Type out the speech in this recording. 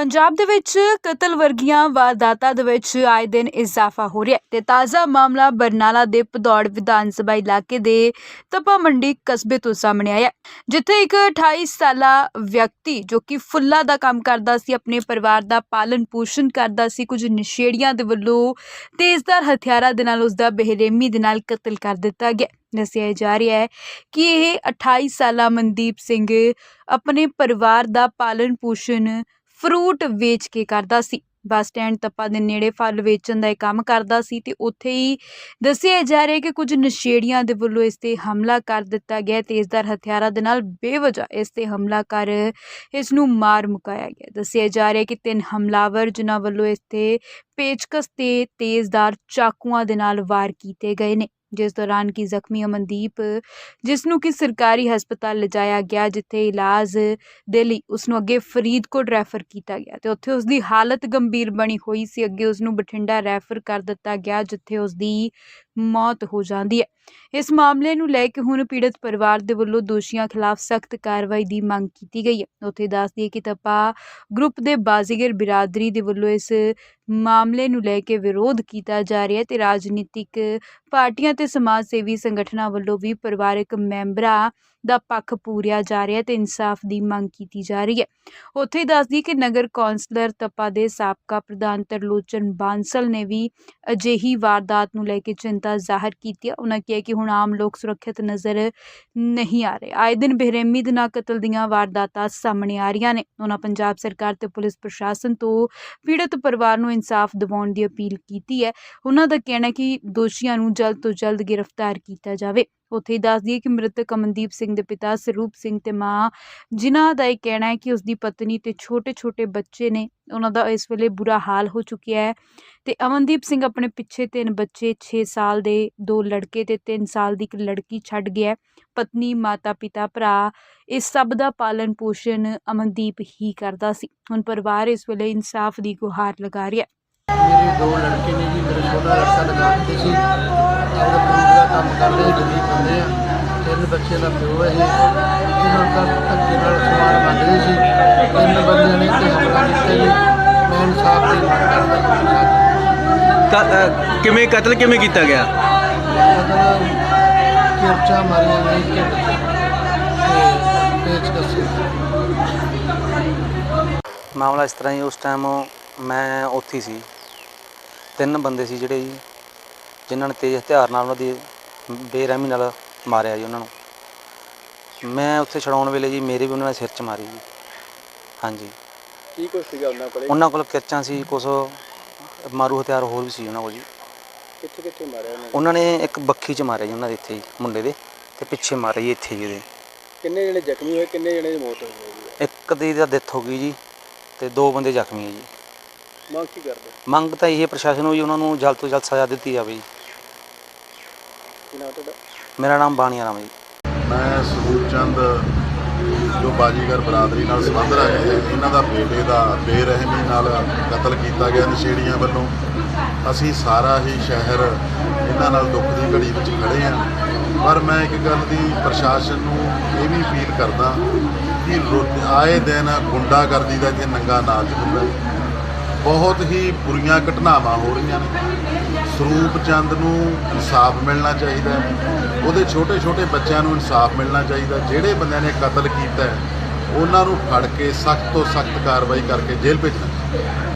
ਪੰਜਾਬ ਦੇ ਵਿੱਚ ਕਤਲ ਵਰਗੀਆਂ ਵਾਰਦਾਤਾਂ ਦੇ ਵਿੱਚ ਆਏ ਦਿਨ ਇਜ਼ਾਫਾ ਹੋ ਰਿਹਾ ਹੈ ਤੇ ਤਾਜ਼ਾ ਮਾਮਲਾ ਬਰਨਾਲਾ ਦੇ ਭਦੌੜ ਵਿਧਾਨ ਸਭਾ ਇਲਾਕੇ ਦੇ ਤਪਾ ਮੰਡੀ ਕਸਬੇ ਤੋਂ ਸਾਹਮਣੇ ਆਇਆ ਜਿੱਥੇ ਇੱਕ 28 ਸਾਲਾ ਵਿਅਕਤੀ ਜੋ ਕਿ ਫੁੱਲਾਂ ਦਾ ਕੰਮ ਕਰਦਾ ਸੀ, ਆਪਣੇ ਪਰਿਵਾਰ ਦਾ ਪਾਲਣ ਪੋਸ਼ਣ ਕਰਦਾ ਸੀ, ਕੁਝ ਨਸ਼ੇੜੀਆਂ ਦੇ ਵੱਲੋਂ ਤੇਜ਼ਧਾਰ ਹਥਿਆਰਾਂ ਦੇ ਨਾਲ ਉਸ ਦਾ ਬੇਰਹਿਮੀ ਦੇ ਨਾਲ ਕਤਲ ਕਰ ਦਿੱਤਾ ਗਿਆ ਦੱਸਿਆ ਜਾ ਰਿਹਾ ਹੈ ਕਿ ਇਹ 28 ਸਾਲਾ ਮਨਦੀਪ ਸਿੰਘ ਆਪਣੇ ਪਰਿਵਾਰ ਦਾ ਪਾਲਣ ਪੋਸ਼ਣ ਫਰੂਟ ਵੇਚ ਕੇ ਕਰਦਾ ਸੀ। ਬੱਸ ਸਟੈਂਡ ਤੱਪਾ ਦੇ ਨੇੜੇ ਫਲ ਵੇਚਣ ਦਾ ਇਹ ਕੰਮ ਕਰਦਾ ਸੀ ਤੇ ਉੱਥੇ ਹੀ ਦੱਸਿਆ ਜਾ ਰਿਹਾ ਕਿ ਕੁਝ ਨਸ਼ੇੜੀਆਂ ਦੇ ਵੱਲੋਂ ਇਸ ਤੇ ਹਮਲਾ ਕਰ ਦਿੱਤਾ ਗਿਆ ਤੇਜ਼ਦਾਰ ਹਥਿਆਰਾਂ ਦੇ ਨਾਲ ਬੇਵਜ੍ਹਾ ਇਸ ਤੇ ਹਮਲਾ ਕਰ ਇਸ ਨੂੰ ਮਾਰ ਮੁਕਾਇਆ ਗਿਆ। ਦੱਸਿਆ ਜਾ ਰਿਹਾ ਕਿ ਤਿੰਨ ਹਮਲਾਵਰ ਜਿਨ੍ਹਾਂ ਵੱਲੋਂ ਇਸ ਤੇ ਪੇਚਕਸ ਤੇ ਤੇਜ਼ਦਾਰ ਚਾਕੂਆਂ ਦੇ ਨਾਲ ਵਾਰ ਕੀਤੇ ਗਏ ਨੇ। ਜਿਸ ਦੌਰਾਨ ਕਿ ਜ਼ਖਮੀ ਅਮਨਦੀਪ, ਜਿਸ ਨੂੰ ਕਿ ਸਰਕਾਰੀ ਹਸਪਤਾਲ ਲਿਜਾਇਆ ਗਿਆ, ਜਿੱਥੇ ਇਲਾਜ ਦੇ ਲਈ ਉਸ ਨੂੰ ਅੱਗੇ ਫਰੀਦਕੋਟ ਰੈਫਰ ਕੀਤਾ ਗਿਆ ਤੇ ਉੱਥੇ ਉਸ ਦੀ ਹਾਲਤ ਗੰਭੀਰ ਬਣੀ ਹੋਈ ਸੀ। ਅੱਗੇ ਉਸ ਨੂੰ ਬਠਿੰਡਾ ਰੈਫਰ ਕਰ ਦਿੱਤਾ ਗਿਆ, ਜਿੱਥੇ ਉਸ ਦੀ ਮੌਤ ਹੋ ਜਾਂਦੀ ਹੈ। ਇਸ ਮਾਮਲੇ ਨੂੰ ਲੈ ਕੇ ਹੁਣ ਪੀੜਤ ਪਰਿਵਾਰ ਦੇ ਵੱਲੋਂ ਦੋਸ਼ੀਆਂ ਖਿਲਾਫ ਸਖਤ ਕਾਰਵਾਈ ਦੀ ਮੰਗ ਕੀਤੀ ਗਈ ਹੈ। ਉੱਥੇ ਦੱਸ ਦਈਏ ਕਿ ਤਪਾ ਗਰੁੱਪ ਦੇ ਬਾਜ਼ੀਗਰ ਬਿਰਾਦਰੀ ਦੇ ਵੱਲੋਂ ਇਸ ਮਾਮਲੇ ਨੂੰ ਲੈ ਕੇ ਵਿਰੋਧ ਕੀਤਾ ਜਾ ਰਿਹਾ ਹੈ ਤੇ ਰਾਜਨੀਤਿਕ ਪਾਰਟੀਆਂ ਤੇ ਸਮਾਜ ਸੇਵੀ ਸੰਗਠਨਾਂ ਵੱਲੋਂ ਵੀ ਪਰਿਵਾਰਕ ਮੈਂਬਰਾਂ ਦਾ ਪੱਖ ਪੂਰਿਆ ਜਾ ਰਿਹਾ ਹੈ ਤੇ ਇਨਸਾਫ ਦੀ ਮੰਗ ਕੀਤੀ ਜਾ ਰਹੀ ਹੈ। ਉੱਥੇ ਦੱਸਦੀ ਕਿ ਨਗਰ ਕੌਂਸਲਰ ਤਪਾ ਦੇ ਸਾਬਕਾ ਪ੍ਰਧਾਨ ਤਰਲੋਚਨ ਬਾਂਸਲ ਨੇ ਵੀ ਅਜਿਹੀ ਵਾਰਦਾਤ ਨੂੰ ਲੈ ਕੇ ਚਿੰਤਾ ਜ਼ਾਹਰ ਕੀਤੀ ਉਹਨਾਂ ਕਿਹਾ ਕਿ ਹੁਣ ਆਮ ਲੋਕ ਸੁਰੱਖਿਅਤ ਨਜ਼ਰ ਨਹੀਂ ਆ ਰਹੇ। ਆਏ ਦਿਨ ਬੇਰਹਿਮੀ ਦੇ ਨਾਲ ਕਤਲ ਦੀਆਂ ਵਾਰਦਾਤਾਂ ਸਾਹਮਣੇ ਆ ਰਹੀਆਂ ਨੇ। ਉਹਨਾਂ ਪੰਜਾਬ ਸਰਕਾਰ ਤੇ ਪੁਲਿਸ ਪ੍ਰਸ਼ਾਸਨ ਤੋਂ ਪੀੜਤ ਪਰਿਵਾਰ ਨੂੰ ਇਨਸਾਫ ਦਿਵਾਉਣ ਦੀ ਅਪੀਲ ਕੀਤੀ ਹੈ। ਉਹਨਾਂ ਦਾ ਕਹਿਣਾ ਹੈ ਕਿ ਦੋਸ਼ੀਆਂ ਨੂੰ ਜਲਦ ਤੋਂ ਜਲਦ ਗ੍ਰਿਫਤਾਰ ਕੀਤਾ ਜਾਵੇ। ਉੱਥੇ ਹੀ ਦੱਸ ਦਈਏ ਕਿ ਮ੍ਰਿਤਕ ਅਮਨਦੀਪ ਸਿੰਘ ਦੇ ਪਿਤਾ ਸਰੂਪ ਸਿੰਘ ਤੇ ਮਾਂ, ਜਿਨ੍ਹਾਂ ਦਾ ਇਹ ਕਹਿਣਾ ਹੈ ਕਿ ਉਸ ਦੀ ਪਤਨੀ ਤੇ ਛੋਟੇ-ਛੋਟੇ ਬੱਚੇ ਨੇ, ਉਹਨਾਂ ਦਾ ਇਸ ਵੇਲੇ ਬੁਰਾ ਹਾਲ ਹੋ ਚੁੱਕਿਆ ਹੈ ਤੇ ਅਮਨਦੀਪ ਸਿੰਘ ਆਪਣੇ ਪਿੱਛੇ ਤਿੰਨ ਬੱਚੇ 6 ਸਾਲ ਦੇ, ਦੋ ਲੜਕੇ ਤੇ 3 ਸਾਲ ਦੀ ਇੱਕ ਲੜਕੀ ਛੱਡ ਗਿਆ ਪਤਨੀ, ਮਾਤਾ, ਪਿਤਾ, ਭਰਾ ਇਸ ਸਭ ਦਾ ਪਾਲਣ ਪੋਸ਼ਣ ਅਮਨਦੀਪ ਹੀ ਕਰਦਾ ਸੀ। ਹੁਣ ਪਰਿਵਾਰ ਇਸ ਵੇਲੇ ਇਨਸਾਫ ਦੀ ਗੁਹਾਰ ਲਗਾ ਰਿਹਾ ਹੈ। ਮੇਰੇ ਦੋ ਲੜਕੇ ਨੇ ਜੀ ਮੇਰਾ ਛੋਟਾ ਲੜਕਾ ਦੁਕਾਨ ਤੇ ਸੀ। ਆਪਦਾ ਫਰੂਟ ਦਾ ਕੰਮ ਕਰਦੇ ਸੀ ਗਰੀਬ ਬੰਦੇ ਆ। ਤਿੰਨ ਬੱਚੇ ਦਾ ਪਿਓ ਹੈ ਇਹ ਇਹਨਾਂ ਦਾ ਧੱਕੇ ਨਾਲ ਸਮਾਨ ਮੰਗਦੇ ਸੀ। ਤਿੰਨ ਬੰਦਿਆਂ ਨੇ ਤੇ ਹਮਲਾ ਕੀਤਾ ਜੀ। ਮੈਂ ਇਨਸਾਫ ਦੀ ਮੰਗ ਕਰਦਾ ਜੀ। ਕਿਵੇਂ ਕਤਲ ਕਿਵੇਂ ਕੀਤਾ ਗਿਆ? ਮਤਲਬ ਕਿਰਚਾ ਮਾਰੀਆਂ ਨੇ ਕਿ ਤੇ ਪੇਚ ਕਸੇ ਮਾਮਲਾ ਇਸ ਤਰ੍ਹਾਂ ਹੀ ਉਸ ਟਾਈਮ ਮੈਂ ਉੱਥੇ ਸੀ। ਤਿੰਨ ਬੰਦੇ ਸੀ ਜਿਹੜੇ ਜੀ ਜਿਨ੍ਹਾਂ ਨੇ ਤੇਜ਼ ਹਥਿਆਰ ਨਾਲ ਉਹਨਾਂ ਦੀ ਬੇਰਹਿਮੀ ਨਾਲ ਮਾਰਿਆ ਜੀ ਉਹਨਾਂ ਨੂੰ। ਮੈਂ ਉੱਥੇ ਛਡਾਉਣ ਵੇਲੇ ਜੀ ਮੇਰੇ ਵੀ ਉਹਨਾਂ ਨੇ ਸਿਰ 'ਚ ਮਾਰੀ ਜੀ। ਹਾਂਜੀ। ਕੀ ਕੁਛ ਸੀਗਾ ਉਹਨਾਂ ਕੋਲੇ? ਉਹਨਾਂ ਕੋਲ ਕਿਰਚਾਂ ਸੀ ਕੁਛ ਮਾਰੂ ਹਥਿਆਰ ਹੋਰ ਵੀ ਸੀ ਉਹਨਾਂ ਕੋਲ ਜੀ। ਕਿੱਥੇ ਕਿੱਥੇ ਮਾਰਿਆ ਉਹਨੇ ਉਹਨਾਂ ਨੇ ਇੱਕ ਬੱਖੀ 'ਚ ਮਾਰਿਆ ਜੀ ਉਹਨਾਂ ਦੇ ਇੱਥੇ ਜੀ, ਮੁੰਡੇ ਦੇ ਤੇ ਪਿੱਛੇ ਮਾਰਿਆ ਜੀ ਇੱਥੇ ਜੀ ਉਹਦੇ। ਕਿੰਨੇ ਜਣੇ ਜ਼ਖਮੀ ਹੋਏ ਕਿੰਨੇ ਜਣੇ ਦੀ ਮੌਤ ਹੈ ਇੱਕ ਦੀ ਤਾਂ ਡੈਥ ਹੋ ਗਈ ਜੀ ਤੇ ਦੋ ਬੰਦੇ ਜ਼ਖਮੀ ਹੈ ਜੀ। ਮੰਗ ਕੀ ਕਰਦੇ? ਮੰਗ ਤਾਂ ਇਹ ਪ੍ਰਸ਼ਾਸਨ ਨੂੰ ਜੀ ਉਹਨਾਂ ਨੂੰ ਜਲਦ ਤੋਂ ਜਲਦ ਸਜ਼ਾ ਦਿੱਤੀ ਜਾਵੇ ਜੀ। ਕੀ ਨਾਮ ਤੁਹਾਡਾ? ਮੇਰਾ ਨਾਮ ਬਾਣੀਆ ਰਾਮ ਹੈ ਜੀ। ਮੈਂ ਸਰੂਪ ਚੰਦ ਜੋ ਬਾਜੀਗਰ ਬਰਾਦਰੀ ਨਾਲ ਸੰਬੰਧ ਰੱਖਦੇ ਇਹਨਾਂ ਦਾ ਬੇਟੇ ਦਾ ਬੇਰਹਿਮੀ ਨਾਲ ਕਤਲ ਕੀਤਾ ਗਿਆ ਨਸ਼ੇੜੀਆਂ ਵੱਲੋਂ। ਅਸੀਂ ਸਾਰਾ ਹੀ ਸ਼ਹਿਰ ਇਹਨਾਂ ਨਾਲ ਦੁੱਖ ਦੀ ਘੜੀ ਵਿੱਚ ਖੜੇ ਆ ਪਰ ਮੈਂ ਇੱਕ ਗੱਲ ਦੀ ਪ੍ਰਸ਼ਾਸਨ ਨੂੰ ਇਹ ਵੀ ਅਪੀਲ ਕਰਦਾ ਕਿ ਰੋ- ਆਏ ਦਿਨ ਗੁੰਡਾਗਰਦੀ ਦਾ ਇੱਥੇ ਨੰਗਾ ਨਾਚ ਹੁੰਦਾ ਹੈ। ਬਹੁਤ ਹੀ ਬੁਰੀਆਂ ਘਟਨਾਵਾਂ ਹੋ ਰਹੀਆਂ ਨੇ। ਸਰੂਪ ਚੰਦ ਨੂੰ ਇਨਸਾਫ ਮਿਲਣਾ ਚਾਹੀਦਾ ਹੈ। ਉਹਦੇ ਛੋਟੇ ਛੋਟੇ ਬੱਚਿਆਂ ਨੂੰ ਇਨਸਾਫ ਮਿਲਣਾ ਚਾਹੀਦਾ ਜਿਹੜੇ ਬੰਦਿਆਂ ਨੇ ਕਤਲ ਕੀਤਾ ਹੈ, ਉਹਨਾਂ ਨੂੰ ਫੜ ਕੇ ਸਖਤ ਤੋਂ ਸਖਤ ਕਾਰਵਾਈ ਕਰਕੇ ਜੇਲ੍ਹ ਭੇਜਣਾ